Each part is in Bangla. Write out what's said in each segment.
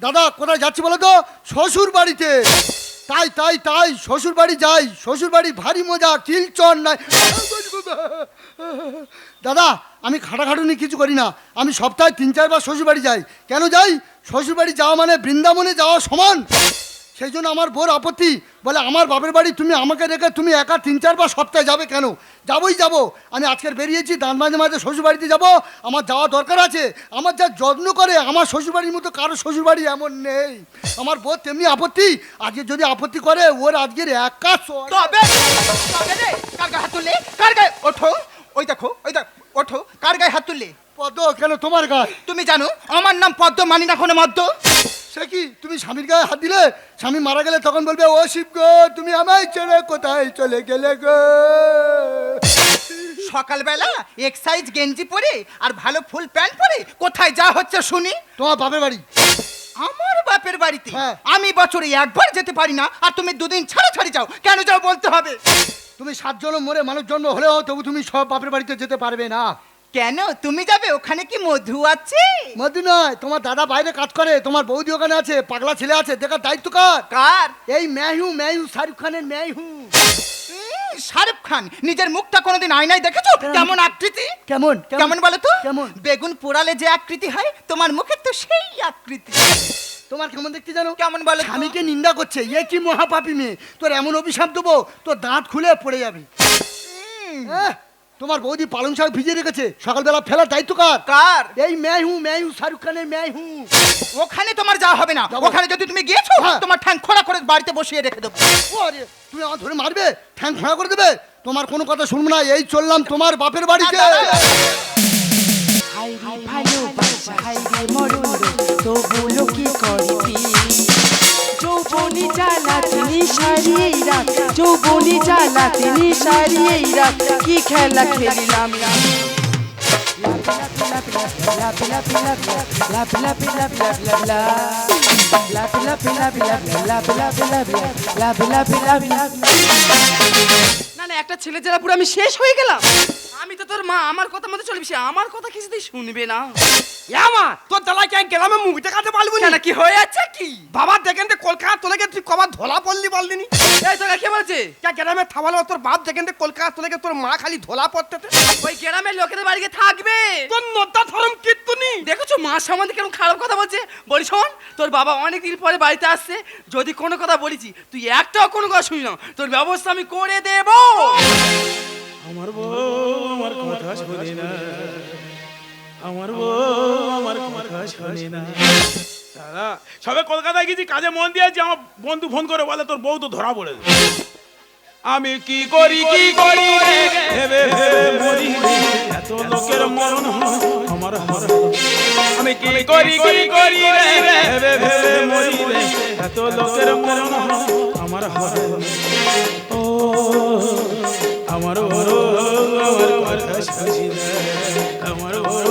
দাদা, কোথায় যাচ্ছি বলো তো? শ্বশুর বাড়িতে। তাই তাই তাই, শ্বশুর বাড়ি যাই। শ্বশুর বাড়ি ভারী মজা, কিলচর নাই। দাদা, আমি খাটাখাটুনি কিছু করি না। আমি সপ্তাহে তিন, চারবার শ্বশুর বাড়ি যাই। কেন যাই? শ্বশুর বাড়ি যাওয়া মানে বৃন্দাবনে যাওয়া সমান। সেই জন্য আমার বোর আপত্তি। বলে আমার বাপের বাড়ি তুমি আমাকে রেখে তুমি একা তিন চারবার সপ্তাহে যাবে কেন? যাবই যাব। আমি আজকের বেরিয়েছি দান মাঝে মাঝে শ্বশুর বাড়িতে যাব। আমার যাওয়া দরকার আছে। আমার যা যত্ন করে আমার শ্বশুরবাড়ির মতো কারও শ্বশুরবাড়ি এমন নেই। আমার বোর তেমনি আপত্তি। আজকে যদি আপত্তি করে ওর আজকের একা ওঠো। ওই দেখো ওই দেখো ওঠো। কার গায়ে হাত তুললে? পদ্ম কেন তোমার গায়ে? তুমি জানো আমার নাম পদ্ম মানি না কোনো মদ্য সে কি? তুমি স্বামীর গায়ে হাত দিলে? স্বামী মারা গেলে তখন বলবে ও শিব গো তুমি আমায় ছেড়ে কোথায় চলে গেলে গো? সকালবেলা এক্সাইজ গেঞ্জি পরে আর ভালো ফুল প্যান্ট পরে কোথায় যা হচ্ছে শুনি? তোমার বাপের বাড়ি। আমার বাপের বাড়িতে? হ্যাঁ। আমি বছরে একবার যেতে পারি না আর তুমি দুদিন ছাড়া ছাড়ি যাও। কেন যাও বলতে হবে? তুমি সাত জন মরে মানুষ জন্ম হলেও তবু তুমি সব বাপের বাড়িতে যেতে পারবে না। কেন? তুমি যাবে ওখানে কি মধু আছে? মধু নয় তোমার দাদা বাইরে কাজ করে তোমার বৌদি ওখানে আছে পাগলা ছেলে আছে দেখার দায়িত্ব কার? কার? এই মেহু মেহু শাহরুখ খানের মেহু উম, শাহরুখ খান নিজের মুখটা কোনোদিন আয়নায় দেখেছ? কেমন? আকৃতি? কেমন কেমন? বলো তো? কেমন? বেগুন পোড়ালে যে আকৃতি হয় তোমার মুখে তো সেই আকৃতি। তোমার কেমন দেখতে জানো? কেমন বলে? স্বামীকে নিন্দা করছে এ কি মহাপাপী মেয়ে তোর এমন অভিশাপ দেবো তোর দাঁত খুলে পড়ে যাবে। এহ, তোমার বৌদি পালং শাক ভিজিয়ে রেখেছে। সকালবেলা ফেলার দায়িত্ব কার? কার? এই মেহু মেহু শাহরুখ খানের মেহু ওখানে তোমার যাওয়া হবে না। ওখানে যদি তুমি গিয়েছো হ্যাঁ। তোমার ঠ্যাং খোড়া করে বাড়িতে বসিয়ে রেখে দেবো। ওরে তুমি আমার ধরে মারবে? ঠ্যাং ফাঁড়া করে দেবে? তোমার কোনো কথা শুনব না। এই চললাম তোমার বাপের বাড়িতে। ভালোবাসা হাইরে মরণ। তবুলো কি করবি যৌবনি জ্বালা তিনি সারিয়েই রাখ যৌবনি জ্বালা তিনি সারিয়েই রাখ কি খেলা খেলিলাম না না একটা ছেলে যারা পুরো আমি শেষ হয়ে গেলাম। আমি তো তোর মা আমার কথা মতো চলবি সে আমার কথা কিছুতেই শুনবে না। মা তোর দালাই কে গ্রামে মুখ দেখাতে পারব কেন কি হয়ে যাচ্ছে কি? বাবা দেখেন তো কলকাতা তোলে গে তুই কবার ধোলা পড়লি এই কে বলছে? কে গ্রামে থামালো? তোর বাপ দেখেন তো কলকাতা তোলে গে তোর মা খালি ধোলা পড়তে ওই গ্রামের লোকেদের বাড়িতে থাকবে। তোর নদ্দা ধরম কীর্তনি। দেখেছ মা সম্বন্ধে কেমন খারাপ কথা বলছে? বলি শোন তোর বাবা অনেক দিন পরে বাড়িতে আসছে। যদি কোনো কথা বলেছি তুই একটাও কোনো কথা শুনি না। তোর ব্যবস্থা আমি করে দেব। আমার বউ আমার কথা না। আমার বউ আমার কথা শোনে না। দাদা, সবে কলকাতায় গেছি কাজে মন দিয়েছি, আমার বন্ধু ফোন করে বলে, তোর বউ তো ধরা পড়ে আমি কি করি কি করি ভেবে ভেবে মরি এত লোকের মরণ আমার হর আমি কি করি করি রে? ভেবে ভেবে মরি এত লোকের মরণ আমার হর ও আমার বড় আমার কথা শুনি আমার বড়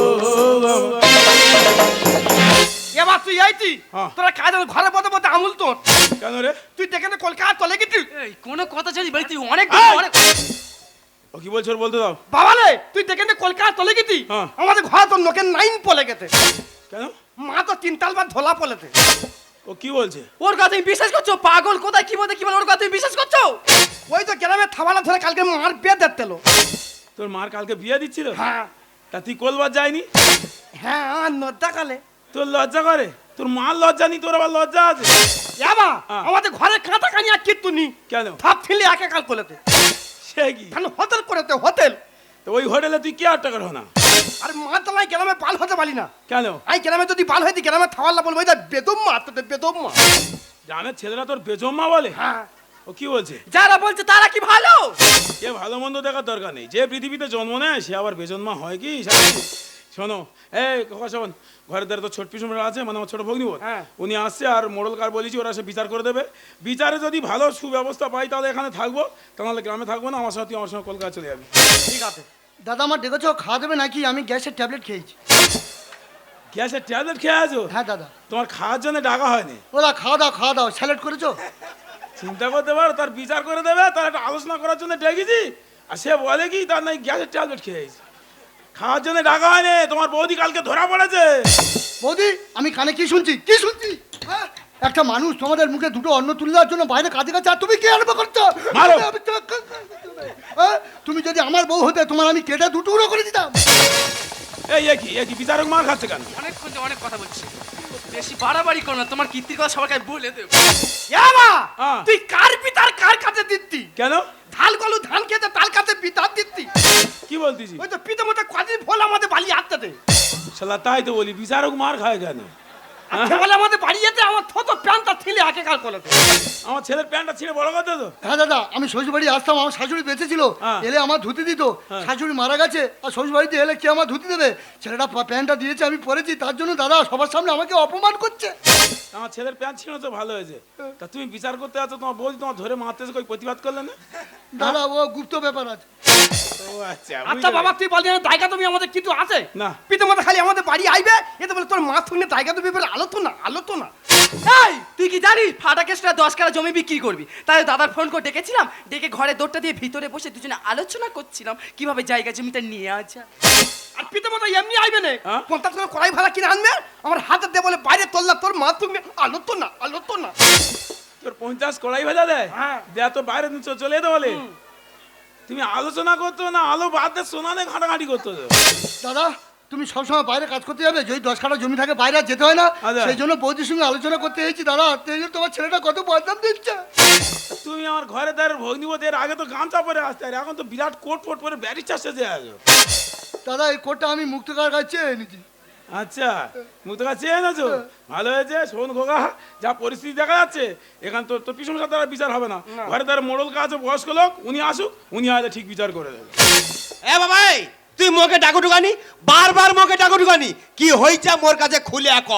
এবার তুই? আইতি হ্যাঁ। তোরা কাজের ঘরে আমুল তোর। কেন রে? তুই কলকাতা গেছিস। এই কোনো কথা তুই অনেক অনেক ও কি বলছো বলতে দাও। বাবা রে তুই কলকাতা গেছি হ্যাঁ। আমাদের ঘরে তোর লোকের নাইন পলে গেছে। কেন? মা তো তিনতাল বার ধোলা পলেতে ও কি বলছে? ওর কথা তুমি বিশ্বাস করছ? পাগল কোথায়? কি বলতে কি বলে? ওর কথা তুমি বিশ্বাস করছ? ওই তো গ্রামে থামালা ধরে কালকে মার বিয়ে দেখতেলো তোর মার কালকে বিয়ে দিচ্ছিল? হ্যাঁ। তা তুই কলবার যায়নি? হ্যাঁ আমার নদ্দা কালে তোর লজ্জা করে? তোর মার লজ্জা নি তোর আবার লজ্জা আছে? যাবা হ্যাঁ। আমাদের ঘরে কাঁটা কানি আর কিত্তু নি কেন? থাপ ফেলে একে কাল কোলেতে। সে কি? কেন হোটেল করেতে হোটেল? তো ওই হোটেলে তুই কি আর টাকার হো না? আর মা তলায় গ্রামে পাল হতে পারি না। কেন? আই গ্রামে যদি পাল হইতি গ্রামে থাওয়াল্লা বলব এটা বেদম মা তো বেদম মা জানের ছেলেরা তোর বেজম্মা বলে? হ্যাঁ। ও কি বলছে? যারা বলছে তারা কি ভালো? এ ভালো মন্দ দেখার দরকার নেই। যে পৃথিবীতে জন্ম নেয় সে আবার বেজন্মা হয় কি? শোনো এই শোন ঘরের ধারে তো ছোট পিছুমরা আছে মানে আমার ছোট ভগ্নি। হ্যাঁ। উনি আসছে আর মোড়ল কার বলেছি ওরা সে বিচার করে দেবে। বিচারে যদি ভালো সুব্যবস্থা পাই তাহলে এখানে থাকব। তাহলে গ্রামে থাকব না আমার সাথে আমার সঙ্গে কলকাতা চলে যাবে। ঠিক আছে। দাদা আমার ডেকেছো খাওয়া দেবে নাকি? আমি গ্যাসের ট্যাবলেট খেয়েছি। গ্যাসের ট্যাবলেট খেয়ে আছো? হ্যাঁ দাদা। তোমার খাওয়ার জন্য ডাকা হয়নি। ওরা খাওয়া দাও খাওয়া দাও স্যালাড করেছ? চিন্তা করতে পারো তার বিচার করে দেবে তার একটা আলোচনা করার জন্য ডেকেছি। আর সে বলে কি তার নাই গ্যাসের ট্যাবলেট খেয়েছি খাওয়ার জন্য ডাকা হয়নি তোমার বৌদি কালকে ধরা পড়েছে। বৌদি আমি কানে কি শুনছি? কি শুনছি? হ্যাঁ? একটা মানুষ তোমাদের মুখে দুটো অন্ন তুলে দেওয়ার জন্য বাইরে কাজে কাছে আর তুমি কি আরম্ভ করছ? মারো। আমি হ্যাঁ? তুমি যদি আমার বউ হতে তোমার আমি কেটে দুটো করে দিতাম। এই একই একই বিচারক মার খাচ্ছে কেন? অনেকক্ষণ অনেক কথা বলছি। বেশি বাড়াবাড়ি করো না তোমার কীর্তির কথা সবাইকে বলে দেব। ইয়াবা হ্যাঁ। তুই কার পিতার কার কাছে দিতি? কেন? ধাল কলু ধান খেতে তার কাছে পিতার দিতি। কি বলতেছি? ওই তো পিতা মতো কদিন ভোল আমাদের বালি দে। শালা তাই তো বলি বিচারক মার খায় কেন? হ্যাঁ? আমাদের বাড়ি যেতে আমার থত প্যান্টটা ছিলে আগে কাল করতে আমার ছেলের প্যান্টটা ছিঁড়ে বড় কথা তো। হ্যাঁ দাদা আমি শ্বশুর বাড়ি আসতাম আমার শাশুড়ি বেঁচে ছিল। হ্যাঁ। এলে আমার ধুতি দিত। শাশুড়ি মারা গেছে আর শ্বশুর বাড়িতে এলে কে আমার ধুতি দেবে? ছেলেটা প্যান্টটা দিয়েছে আমি পরেছি তার জন্য দাদা সবার সামনে আমাকে অপমান করছে। আমার ছেলের প্যান্ট ছিল তো ভালো হয়েছে। তা তুমি বিচার করতে আছো তোমার বৌদি তোমার ধরে মারতেছে কই প্রতিবাদ করলে না? দাদা ও গুপ্ত ব্যাপার আছে। আচ্ছা আচ্ছা বাবা তুই না তুমি আমাদের কিছু আছে? না। পিতা মতো খালি আমাদের বাড়ি আইবে? এতে বলে তোর মা শুনে জায়গা তুমি বলে আলো তো না আলো তো না। এই তুই কি জানিস? ফাটা কেসটা দশ কালা জমি বিক্রি করবি। তাই দাদার ফোন করে ডেকেছিলাম ডেকে ঘরে দৌড়টা দিয়ে ভিতরে বসে দুজনে আলোচনা করছিলাম কীভাবে জায়গা জমিটা নিয়ে আসা আর পিতা মতো এমনি আইবে না? হ্যাঁ? পঞ্চাশ করে কড়াই ভাড়া কিনে আনবে? আমার হাতে দিয়ে বলে বাইরে তোল্লা তোর মা তুমি আলো তো না আলো তো না। তোর পঞ্চাশ কড়াই ভাজা দেয় হ্যাঁ। দেয়া তো বাইরে চলে যেতে বলে। তুমি আলোচনা করতো না আলো বাদ দিয়ে সোনানে ঘাটাঘাটি করতো। দাদা তুমি সবসময় বাইরে কাজ করতে যাবে যদি দশ কাটা জমি থাকে বাইরে যেতে হয় না। আচ্ছা। সেই জন্য বৌদির সঙ্গে আলোচনা করতে এসেছি দাদা। তোমার ছেলেটা কত বদনাম দিচ্ছে। তুমি আমার ঘরে তার ভগ্নিপতি এর আগে তো গামছা পরে আসতে আর এখন তো বিরাট কোট ফোট পরে ব্যারিস্টার সেজে দাদা এই কোটটা আমি মুক্তকার কাছে এনেছি। আচ্ছা মুখ তো কাছে এনেছো ভালো হয়েছে শোন গোগা যা পরিস্থিতি দেখা যাচ্ছে এখান তো তোর পিছন সাথে আর বিচার হবে না। ঘরে তার মোড়ল কাজ বয়স্ক লোক উনি আসুক উনি আজ ঠিক বিচার করে দেবে। এ বাবাই তুই মোকে ডাকু ঢুকানি? বারবার মোকে ডাকু ঢুকানি? কি হইছে মোর কাছে খুলে এক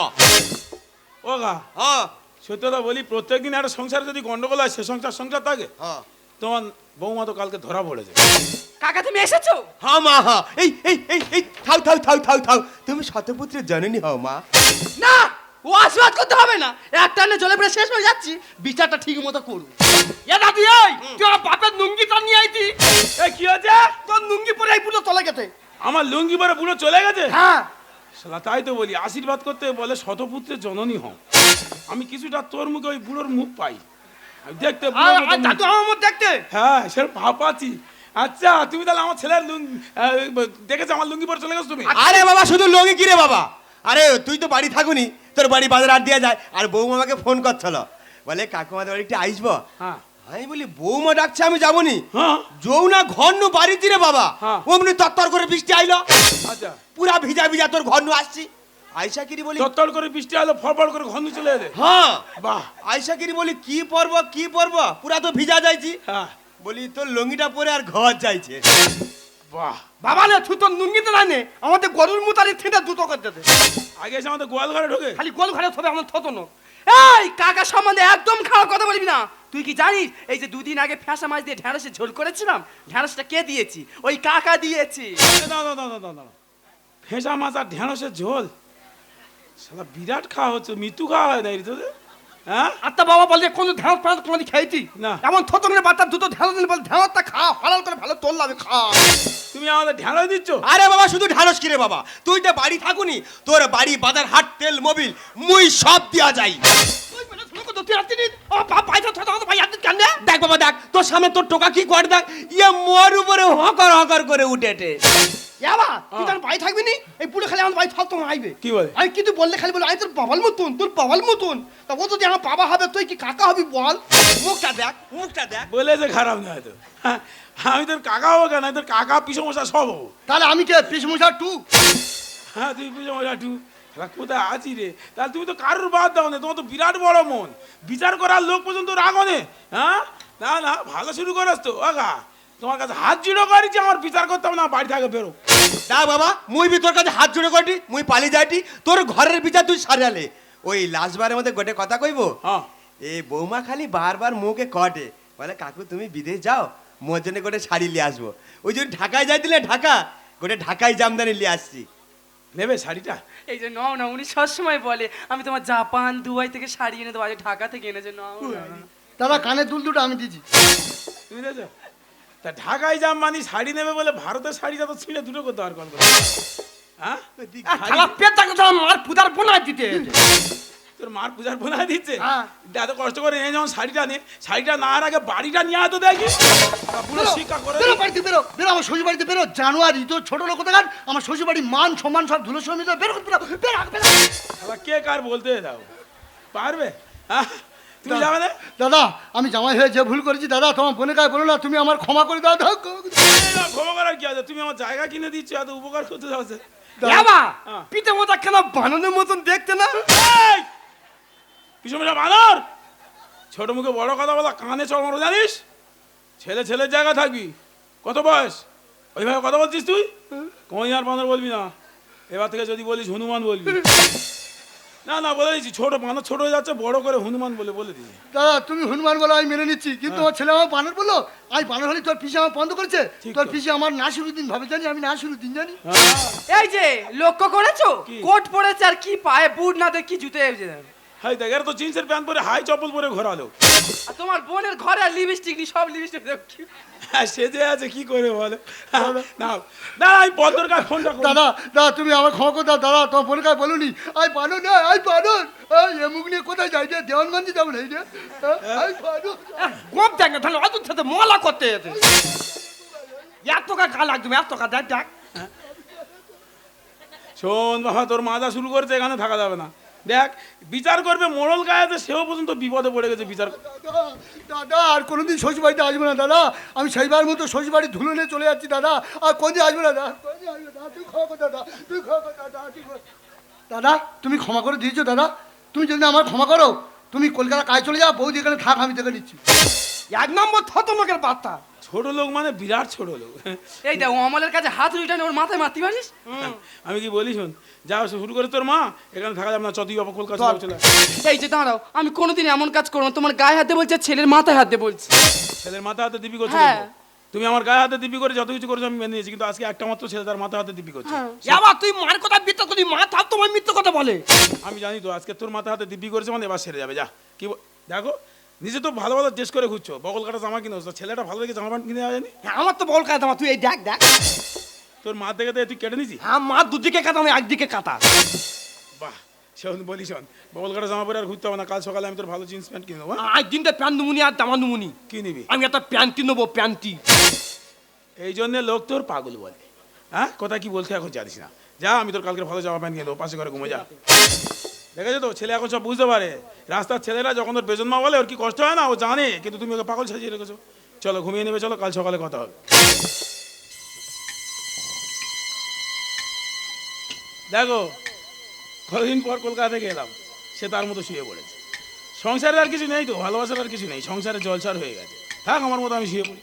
ও গা হ্যাঁ সত্যতা বলি প্রত্যেকদিন একটা সংসারে যদি গন্ডগোল হয় সে সংসার সংসার থাকে। হ্যাঁ। তোমার বৌমা তো কালকে ধরা পড়েছে। কাকা তুমি এসেছ? হ্যাঁ মা হ্যাঁ। এই এই এই এই থাও থাও থাও থাও থাও তুমি শতপুত্রের জননী হও মা। না ও আশীর্বাদ করতে হবে না। এক টানে জলে পড়ে শেষ হয়ে যাচ্ছি বিচারটা ঠিক মতো করুন এ দাদি এই তুই আমার বাপের লুঙ্গি তো নিয়ে আইতি। এই কি হয়েছে? তোর লুঙ্গি পরে এই পুরো চলে গেছে। আমার লুঙ্গি পরে বুড়ো চলে গেছে? হ্যাঁ। শালা তাই তো বলি আশীর্বাদ করতে বলে শতপুত্রের জননী হও। আমি কিছুটা তোর মুখে ওই বুড়োর মুখ পাই। দেখতে আর আর। দাদু আমার দেখতে। হ্যাঁ সে ভাব পাচ্ছি আচ্ছা তুমি তাহলে আমার ছেলের লুঙ্গি দেখেছ আমার লুঙ্গি পরে চলে গেছো তুমি? আরে বাবা শুধু লঙ্গি কিরে বাবা? আরে তুই তো বাড়ি থাকুনি তোর বাড়ি বাজার আট দিয়ে যায়। আর বৌমা আমাকে ফোন করছিল। বলে কাকু আমাদের বাড়ি একটু আইসবো হ্যাঁ। আমি বলি বৌমা ডাকছে আমি যাবনি। হ্যাঁ। যৌনা ঘন্ন বাড়িতে রে বাবা। হ্যাঁ। অমনি তত্তর করে বৃষ্টি আইলো। আচ্ছা। পুরা ভিজা ভিজা তোর ঘন্ন আসছি। আয়সা কিরি বলি তত্তর করে বৃষ্টি আলো ফড়ফড় করে ঘন চলে যেতে হ্যাঁ। বাহ। আয়সা কিরি বলি কি পরব কি পরব? পুরা তো ভিজা যাইছি। হ্যাঁ। বলি তোর লঙ্গিটা পরে আর ঘর যাইছে। বাহ। বাবা না তুই লুঙ্গি তো নাই আমাদের গরুর মুতারি থিটা দুটো করতে দে আগে এসে আমাদের গোয়াল ঘরে ঢোকে। খালি গোল ঘরে থবে আমার থতো না। এই কাকা সম্বন্ধে একদম খারাপ কথা বলবি না। তুই কি জানিস এই যে দুদিন আগে ফ্যাসা মাছ দিয়ে ঢ্যাঁড়সে ঝোল করেছিলাম ঢ্যাঁড়সটা কে দিয়েছি? ওই কাকা দিয়েছি। না না না না না না ফেঁসা মাছ আর ঢেঁড়সের ঝোল? সালা বিরাট খাওয়া হচ্ছে মৃত্যু খাওয়া হয় না এই তোদের? হ্যাঁ? আত্মা বাবা বলে কোনো ধ্যান ফ্যান কোনো খেয়েছি? না। এমন থতো করে বাচ্চা দুটো ধ্যান দিলে বলে ধ্যানটা খা হালাল করে ভালো তোল লাগে খা। তুমি আমাদের ঢেঁড়স দিচ্ছ? আরে বাবা শুধু ঢালস কিরে বাবা? তুই তো বাড়ি থাকুনি তোর বাড়ি বাজার হাট তেল মোবিল মুই সব দিয়া যাই। দেখ বাবা দেখ তোর সামনে তোর টোকা কি করে দেখ? ইয়ে মোর উপরে হকর হকর করে উঠেটে ইয়াবা তুই তার ভাই থাকবি নি? এই খালি আমার থাকতো আইবে। কি বলে? আমি কিন্তু বললে খালি বলে আই তোর বাবার মতন তোর বাবার মতন। তা ও যদি আমার বাবা হবে তুই কি কাকা হবি বল? মুখটা দেখ মুখটা দেখ। বলেছে খারাপ না হ্যাঁ, আমি তোর কাকা হব কেন? তোর কাকা পিসমশা সব হব। তাহলে আমি কে? পিসমশা টু। হ্যাঁ তুই পিসমশা টু। কোথায় আছি রে? তাহলে তুমি তো কারোর বাদ দাও না তোমার তো বিরাট বড় মন। বিচার করার লোক পর্যন্ত রাগো নে হ্যাঁ? না না ভালো শুরু করাস তো আগা তোমার কাছে হাত জুড়ো করেছি আমার বিচার করতে হবে না বাড়ি থেকে বেরো। দেখ বাবা মুই বি তোর কাছে হাত জুড়ে করি মুই পালিয়ে যাইটি তোর ঘরের বিচার তুই সারালে ওই লাস্টবারের মধ্যে গোটে কথা কইবো? হ্যাঁ। এ বৌমা খালি বারবার মুখে কটে বলে কাকু তুমি বিদেশ যাও মোর জন্য গোটে শাড়ি নিয়ে আসব। ওই জন্য ঢাকায় যাই দিলে ঢাকা গোটে ঢাকায় জামদানি নিয়ে আসছি। নেবে শাড়িটা? এই যে নাও না উনি সবসময় বলে আমি তোমার জাপান দুবাই থেকে শাড়ি এনে দেবো আজ ঢাকা থেকে এনেছে। নাও না। দাদা কানে দুল দুটো আমি দিচ্ছি তুমি দেখছ তা ঢাকায় যাম মানে শাড়ি নেবে বলে ভারতের শাড়িটা তো ছিঁড়ে দুটো করতে আর কল হ্যাঁ? মার পুদার বোনা দিতে। তোর মার পূজার বোনা দিচ্ছে হ্যাঁ। এত কষ্ট করে এনে যখন শাড়িটা নে শাড়িটা না আর আগে বাড়িটা নিয়ে আয় তো দেখি। পুরো শিক্ষা করে বেরো বাড়িতে বেরো বেরো আমার শ্বশুর বাড়িতে বেরো। জানুয়ারি তো ছোট লোক কোথাকার? আমার শ্বশুর বাড়ি মান সম্মান সব ধুলো সমিত বেরো বেরো বেরো বেরো কে কার বলতে দাও পারবে? হ্যাঁ? তুমি যাবে না? দাদা আমি জামাই হয়ে যে ভুল করেছি দাদা তোমার বোনের গায়ে বলো না তুমি আমার ক্ষমা করে দাও দাও ক্ষমা করার কি আছে? তুমি আমার জায়গা কিনে দিচ্ছ এত উপকার করতে যাচ্ছে। বাবা হ্যাঁ। পিঠে মতো কেন বানানোর মতন দেখতে না? এই! পিছনে বানর! ছোট মুখে বড় কথা বলা কানে চড়মারো জানিস? ছেলে ছেলের জায়গা থাকবি। কত বয়স? ওইভাবে কথা বলছিস তুই? কই আর বানর বলবি না? এবার থেকে যদি বলিস হনুমান বলবি। না না বলে দিচ্ছি ছোট বানর ছোট হয়ে যাচ্ছে বড় করে হনুমান বলে বলে দিচ্ছি দাদা তুমি হনুমান বলে আমি মেনে নিচ্ছি কিন্তু আমার ছেলে আমার বানর বলল আমি বানর হলে তোর পিসে আমার বন্ধ করেছে তোর। পিসে আমার দিন ভাবে জানি আমি না শুরু দিন জানি। হ্যাঁ। এই যে লক্ষ্য করেছ? কোট পরেছে আর কি পায়ে বুট না দেখি জুতে হাই দেখ এর তো জিন্সের প্যান্ট পরে হাই চপ্পল পরে ঘোরালো। আর তোমার বোনের ঘরে আর লিপস্টিক নি সব লিপস্টিক হ্যাঁ সেজে আছে কি করে বলো? না না আমি পদ্মর কাছে ফোনটা করি। দাদা দাদা তুমি আমার ক্ষমা করে দাও দাদা তোমার বোনের গায়ে বলুনি। আই বানর না আই এই এ মুখ নিয়ে কোথায় যাই রে? দেওয়ানগঞ্জে যাব না এই রে? আই বানর। গোপ দেখ না তাহলে অত সাথে মলা করতে যেতে এত টাকা গা লাগবে এত টাকা দেখ দেখ। শোন বাবা তোর মাজা শুরু করছে এখানে থাকা যাবে না। দেখ বিচার করবে মোড়ল গায়েতে সেও পর্যন্ত বিপদে পড়ে গেছে বিচার। দাদা দাদা আর কোনোদিন শ্বশুর বাড়িতে আসব না দাদা। আমি সেইবার মতো শ্বশুর বাড়ি ধুলো নিয়ে চলে যাচ্ছি দাদা। আর কোনদিন আসব না দাদা? তুই ক্ষমা দাদা। তুই ক্ষমা দাদা দাদা তুমি ক্ষমা করে দিয়েছ দাদা। তুমি যদি আমার ক্ষমা করো তুমি কলকাতা কাজ চলে যাও বৌদি এখানে থাক আমি দেখে নিচ্ছি। এক নম্বর থত লোকের বার্তা। ছোট লোক মানে বিরাট ছোট লোক এই দেখ অমলের কাছে হাত উল্টানে ওর মাথায় মারতে পারিস আমি কি বলি শোন যা শুরু করে তোর মা এখানে থাকা যাবে না চতুই বাবা কলকাতা চলে। এই যে দাঁড়াও আমি কোনোদিন এমন কাজ করব না। তোমার গায়ে হাতে বলছে ছেলের মাথায় হাত বলছি ছেলের মাথা হাতে দিবি করছে হ্যাঁ। তুমি আমার গায়ে হাতে দিবি করে যত কিছু করেছ আমি মেনে নিয়েছি কিন্তু আজকে একটা মাত্র ছেলে তার মাথা হাতে দিবি করছে হ্যাঁ। এবার তুই মার কথা মিথ্যা করি মা তার তোমার মিথ্যা কথা বলে আমি জানি তো আজকে তোর মাথা হাতে দিব্যি করেছে মানে এবার সেরে যাবে যা কি বল- দেখো নিজে তো ভালো ভালো টেস্ট করে ঘুরছো। বগল কাটা জামা কিনে ছেলেটা ভালো দেখে জামা প্যান্ট কিনে দেওয়া যায়নি হ্যাঁ, আমার তো বল কাটা তোমার তুই এই দেখ দেখ। তোর মা দেখে দেখে তুই কেটে নিছি হ্যাঁ মা দুদিকে কাটা আমি একদিকে কাটা। বাহ শোন বলি শোন বগল কাটা জামা পরে আর ঘুরতে হবে না। কাল সকালে আমি তোর ভালো জিন্স প্যান্ট কিনে দেবো? আজ দিনটা প্যান্ট নুমুনি আর দামা নুমুনি। কি নিবি? আমি একটা প্যান্টি নেব প্যান্টি এই জন্যে লোক তোর পাগল বলে। হ্যাঁ? কথা কি বলছে এখন জানিস না। যা আমি তোর কালকে ভালো জামা প্যান্ট কিনে দেবো পাশে ঘরে ঘুমে যা। দেখেছ তো ছেলে এখন সব বুঝতে পারে। রাস্তার ছেলেরা যখন তোর বেজন মা বলে, ওর কি কষ্ট হয় না? ও জানে, কিন্তু তুমি ওকে পাগল সাজিয়ে রেখেছো। চলো, ঘুমিয়ে নেবে, চলো, কাল সকালে কথা হবে। দেখো, কতদিন পর কলকাতা থেকে এলাম, সে তার মতো শুয়ে পড়েছে। সংসারে আর কিছু নেই তো, ভালোবাসার আর কিছু নেই, সংসারে জলসার হয়ে গেছে। থাক, আমার মতো আমি শুয়ে পড়ি।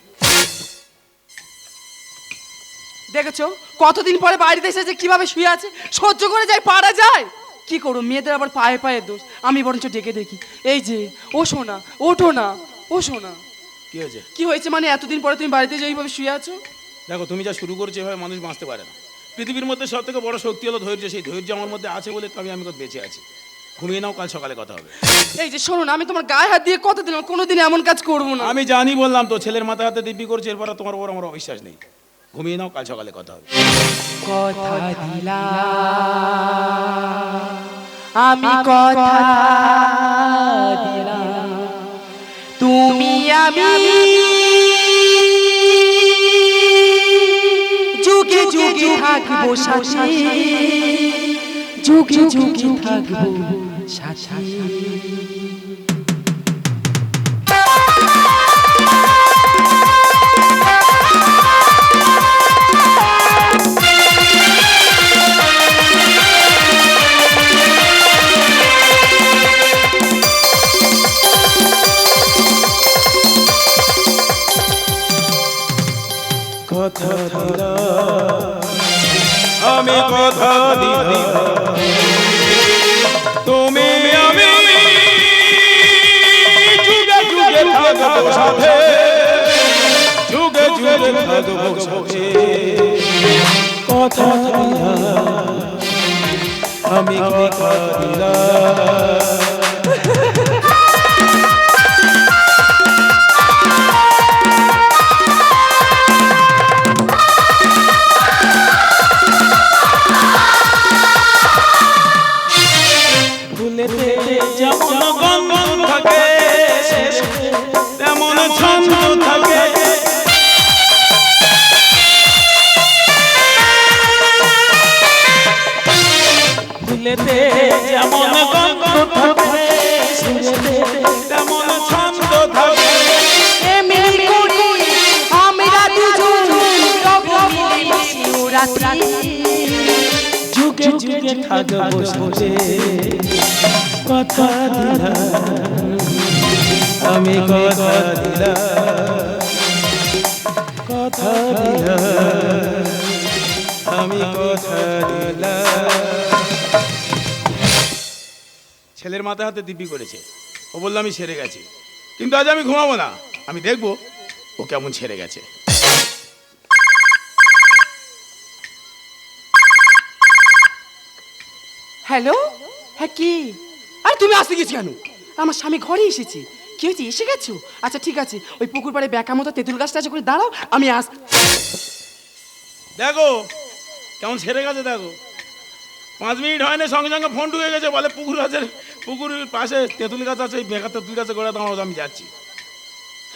দেখেছ? কতদিন পরে বাড়িতে এসেছে, কীভাবে শুয়ে আছে? সহ্য করে যায়, পারা যায়? কি করো মেয়েদের আবার পায়ে পায়ে দোষ। আমি বরঞ্চ ডেকে দেখি। এই যে ও শোনা ওঠো না ও শোনা কি হয়েছে? কি হয়েছে মানে এতদিন পরে তুমি বাড়িতে যে এইভাবে শুয়ে আছো? দেখো তুমি যা শুরু করেছ এভাবে মানুষ বাঁচতে পারে না। পৃথিবীর মধ্যে সব থেকে বড় শক্তি হলো ধৈর্য। সেই ধৈর্য আমার মধ্যে আছে বলে তো আমি আমি বেঁচে আছি। ঘুমিয়ে নাও কাল সকালে কথা হবে। এই যে শোনো না আমি তোমার গায়ে হাত দিয়ে কথা দিন কোনোদিন এমন কাজ করব না। আমি জানি বললাম তো ছেলের মাথা হাতে দিব্যি করছে এরপর তোমার উপর আমার অবিশ্বাস নেই। ঘুমিয়ে নাও কাল সকালে কথা হবে। কথা দিলাম। আমি কথা দিলাম। তুমি আমি যুগে যুগে থাকব সাথে। যুগে যুগে থাকব সাথে। সাথে যুগে যুগে থাকব সাথে কথা আমি কথা দিলাম? সাথে কথা আমি কথা কথা আমি কথা ছেলের মাথায় হাতে দিব্যি করেছে। ও বলল, আমি সেরে গেছি। কিন্তু আজ আমি ঘুমাবো না। আমি দেখব ও কেমন ছেড়ে গেছে। হ্যালো? হ্যাঁ কি? আরে তুমি আসতে গেছি কেন? আমার স্বামী ঘরে এসেছি। কি হয়েছে? এসে গেছো? আচ্ছা ঠিক আছে। ওই পুকুর পাড়ে বেকা মতো তেঁতুল গাছটা আছে করে দাঁড়াও আমি আস দেখো কেমন ছেড়ে গেছে দেখো। পাঁচ মিনিট হয় না সঙ্গে সঙ্গে ফোন ঢুকে গেছে বলে পুকুর গাছের পুকুরের পাশে তেঁতুল গাছ আছে ওই বেকার তেঁতুল গাছে গোড়া দাঁড়াও আমি যাচ্ছি।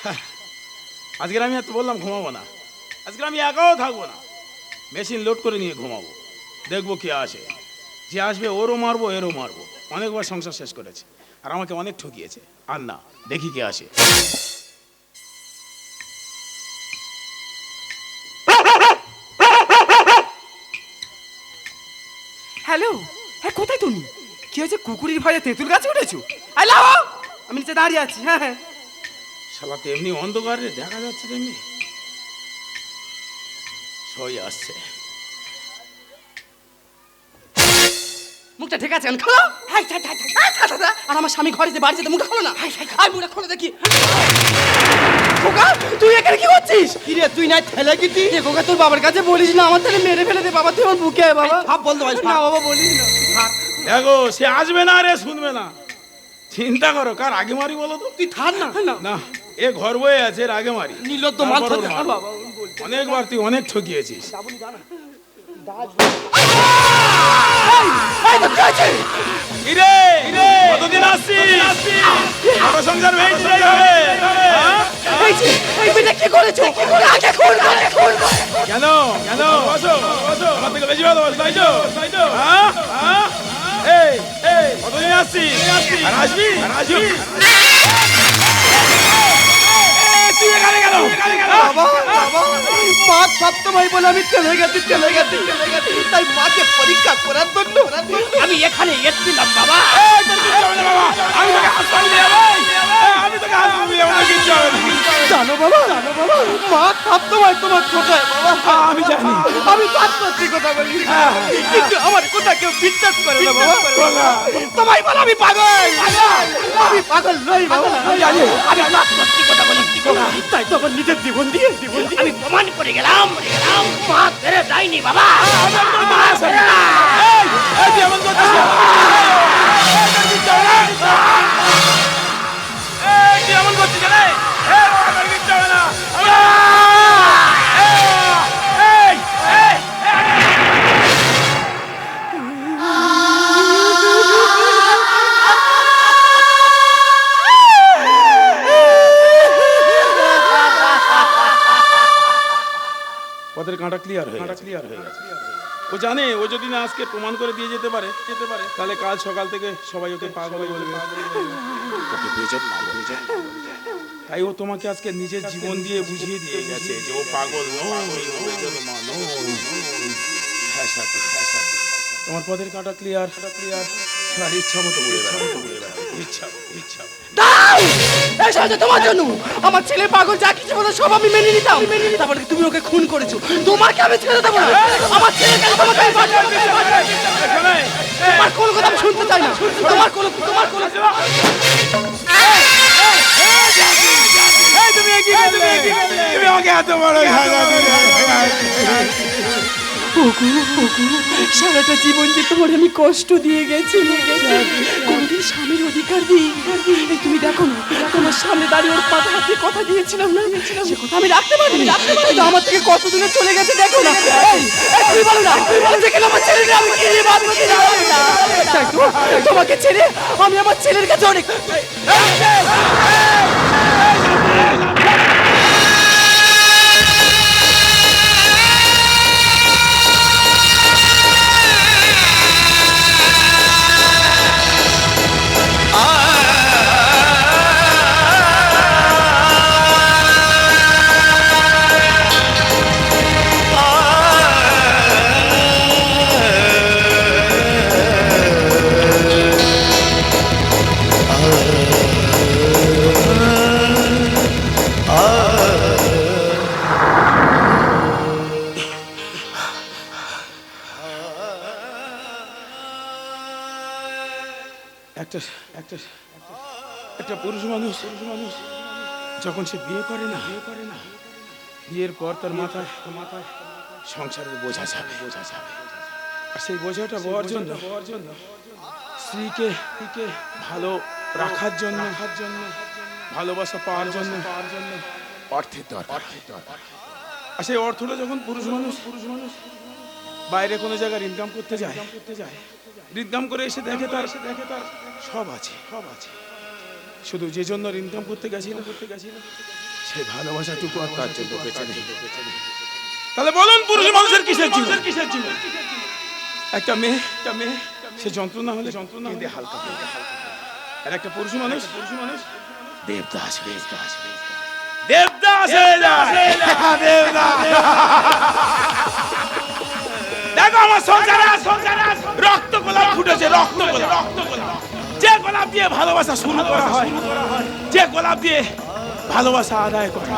হ্যাঁ, আজকের আমি এত বললাম ঘুমাবো না। আজকে আমি একাও থাকব না। মেশিন লোড করে নিয়ে ঘুমাবো। দেখব কে আসে। যে আসবে ওরও মারবো এরও মারবো। অনেকবার সংসার শেষ করেছে। আর আমাকে অনেক ঠকিয়েছে। আর না দেখি কে আসে। হ্যালো হ্যাঁ কোথায় তুমি? কি হয়েছে? কুকুরের ভয়ে তেঁতুল গাছে উঠেছো? হ্যালো আমি নিচে দাঁড়িয়ে আছি হ্যাঁ হ্যাঁ। শালা তো এমনি অন্ধকারে দেখা যাচ্ছে তেমনি। সই আসছে। মুখটা ঠিক আছে আমি খোলো। আর আমার স্বামী ঘরে যে বাড়ি যেতে মুখটা খোলো না। হাই হাই হাই। মুখটা খোলো দেখি। খোকা তুই এখানে কি করছিস? কি রে তুই নাই ঠেলে গেছি এ খোকা তোর বাবার কাছে বলিস না আমার তাহলে মেরে ফেলে দে বাবা তুই আমার বুকে আয় বাবা। ভাব বলতে ভাই না বাবা বলিস না। দেখো সে আসবে না রে শুনবে না। চিন্তা করো কার আগে মারি বলো তো? তুই থার না। না। এ ঘর বয়ে আছে এর আগে মারি। নির্লজ্জ মাল। অনেকবার তুই অনেক ঠকিয়েছিস। সংসার হ্যাঁ? কি করেছ? কেন? কেন? বসো বসো। আমার থেকে বেশি ভালোবাসো তাই তো? তাই তো। হ্যাঁ? হ্যাঁ? এই এই কতদিন আসছিস? আর আসবি? আসবি? তুই এখানে কেন বাবা বাবা মা সপ্তময় বলে আমি চলে গেছি চলে গেছি চলে গেছি। তাই মাকে পরীক্ষা করার জন্য আমি এখানে এসেছিলাম বাবা। আমি তোকে হাসপাতালে যাব আমি তোকে হাসপাতালে যাব আমার কিচ্ছু হবে না। জানো বাবা জানো বাবা মা সপ্তময় তোমার কোথায় বাবা? আমি জানি। আমি পাঁচ করছি কথা বলি। কিন্তু আমার কথা কেউ বিশ্বাস করে না বাবা। তোমায় বলো আমি পাগল। আমি পাগল নই বাবা। আমি জানি। আমি পাঁচ করছি কথা তাই তো আমার নিজের জীবন দিয়ে জীবন দিয়ে আমি প্রমাণ করে গেলাম গেলাম মা ফেরে যায়নি বাবা। এই, এমন করছিস পথের কাঁটা ক্লিয়ার হয়ে গেছে ক্লিয়ার হয়ে গেছে। ও জানে ও যদি না আজকে প্রমাণ করে দিয়ে যেতে পারে যেতে পারে। তাহলে কাল সকাল থেকে সবাই ওকে পাগল বলবে। তাই ও তোমাকে আজকে নিজের জীবন দিয়ে বুঝিয়ে দিয়ে গেছে যে ও পাগল হ্যাঁ সাথী হ্যাঁ তোমার পদের কাঁটা ক্লিয়ার ক্লিয়ার আর ইচ্ছা মতো ঘুরে ইচ্ছা ইচ্ছা দাও এই সাহায্য তোমার জন্য আমার ছেলে পাগল যা কিছু বলে সব আমি মেনে নিতাম তারপরে তুমি ওকে খুন করেছ তোমাকে আমি ছেড়ে দেবো না আমার ছেলেকে আমি তোমাকে তোমার কোনো কথা আমি শুনতে চাই না তোমার কোনো তোমার কোনো তুমি এগিয়ে গেলে তুমি আমাকে এত বড় সারাটা জীবন যে তোমার আমি কষ্ট দিয়ে গেছি। কোনদিন স্বামীর অধিকার দিই তুমি দেখো না তোমার সামনে দাঁড়িয়ে ওর পাতা হাতে কথা দিয়েছিলাম না? সে কথা আমি রাখতে পারিনি রাখতে পারিনি আমার থেকে কত দূরে চলে গেছে দেখো না। তুমি বলো না তুমি বলো যে আমার ছেলে আমি কি নিয়ে বাঁচবো কি না? তোমাকে ছেড়ে আমি আমার ছেলের কাছে অনেক একটা একটা একটা পুরুষ মানুষ পুরুষ মানুষ। যখন সে বিয়ে করে না বিয়ে করে না বিয়ের পর তার মাথায় মাথায় সংসারের বোঝা যাবে। বোঝা যাবে। আর সেই বোঝাটা বওয়ার জন্য বওয়ার জন্য স্ত্রীকে স্ত্রীকে ভালো রাখার জন্য রাখার জন্য ভালোবাসা পাওয়ার জন্য পাওয়ার জন্য। অর্থের দরকার। অর্থের দরকার। আর সেই অর্থটা যখন পুরুষ মানুষ পুরুষ মানুষ। বাইরে কোনো জায়গায় ইনকাম করতে যায় করতে যায়। ইনকাম করে এসে দেখে তার দেখে তার সব আছে সব আছে। শুধু যে জন্য ইনকাম করতে গেছিল করতে গেছিল। সেই ভালোবাসাটুকু আর তার জন্য বেঁচে নেই। তাহলে বলুন পুরুষ মানুষের কিসের জীবন? কিসের জীবন? একটা মেয়ে একটা মেয়ে সে যন্ত্রণা হলে যন্ত্রণা হলে হালকা হয়ে যায়, হয়ে। আর একটা পুরুষ মানুষ? পুরুষ মানুষ? দেবদাস দেবদাস দেবদাস। হয়ে দেবদাস দেখো আমার সংসারে সংসারে ফুটেছে রক্ত রক্ত যে গোলাপ দিয়ে ভালোবাসা শুরু করা হয়, যে গোলাপ দিয়ে ভালোবাসা আদায় করা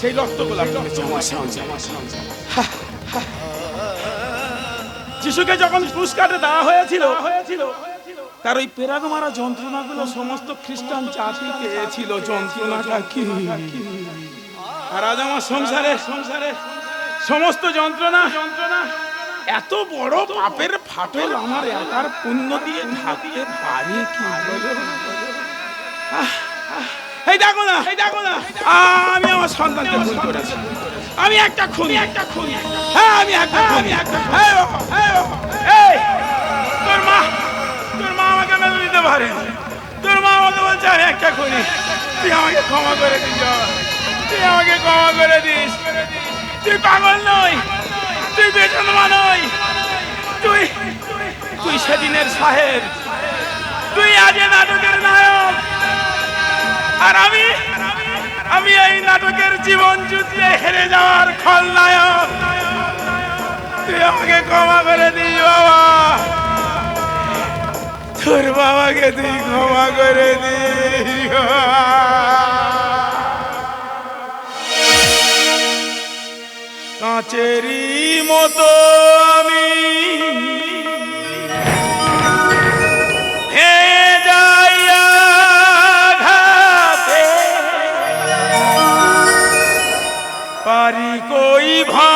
সেই রক্ত গোলাপ যিশুকে যখন পুরস্কারে দেওয়া হয়েছিল হয়েছিল তার ওই পেরাগ মারা যন্ত্রণাগুলো সমস্ত খ্রিস্টান জাতি পেয়েছিল। যন্ত্রণাটা কি? আর আজ আমার সংসারে সংসারে সমস্ত যন্ত্রণা যন্ত্রণা এত বড় পাপের ফাটল আমার একার পুণ্য দিয়ে ঢাকতে পারি কি এই দেখো না এই দেখো না। আমি আমার সন্তানকে ভুল করেছি। আমি একটা খুনি। একটা খুনি। হ্যাঁ আমি একটা খুনি। একটা। এই তোর মা তোর মা আমাকে মেনে নিতে পারে তোর মা আমাকে বলছে আমি একটা খুনি। তুই আমাকে ক্ষমা করে দিস। তুই আমাকে ক্ষমা করে দিস। তুই পাগল নই। তুই বেজন্মা নই তুই তুই সেদিনের সাহেব। তুই আজ নাটকের নায়ক। আর আমি আমি এই নাটকের জীবন যুদ্ধে হেরে যাওয়ার খলনায়ক। তুই আমাকে ক্ষমা করে দিস, বাবা। তোর বাবাকে তুই ক্ষমা করে দিস কাঁচেরই মতো আমি। পারি কই ভাঙা